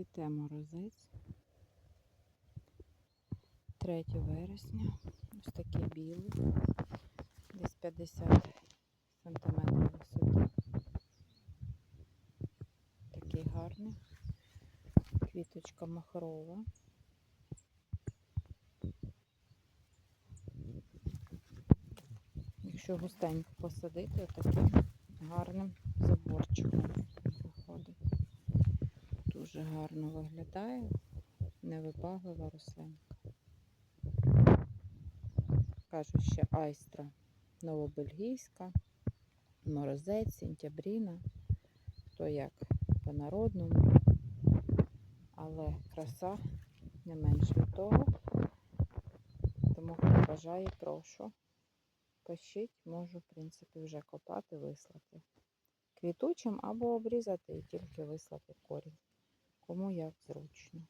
Цвіте морозець. 3 вересня. Ось такий білий. Десь 50 сантиметрів висоти. Такий гарний. Квіточка махрова. Якщо густенько посадити, таким гарним Дуже гарно виглядає, невибаглива рослинка. Кажуть, ще айстра новобельгійська, морозець, сентябріна, хто як по-народному, але краса не менш від того. Тому хто бажає, прошу. Пишіть, можу, в принципі, вже копати, вислати. Квітучим або обрізати і тільки вислати корінь. Кому як зручно.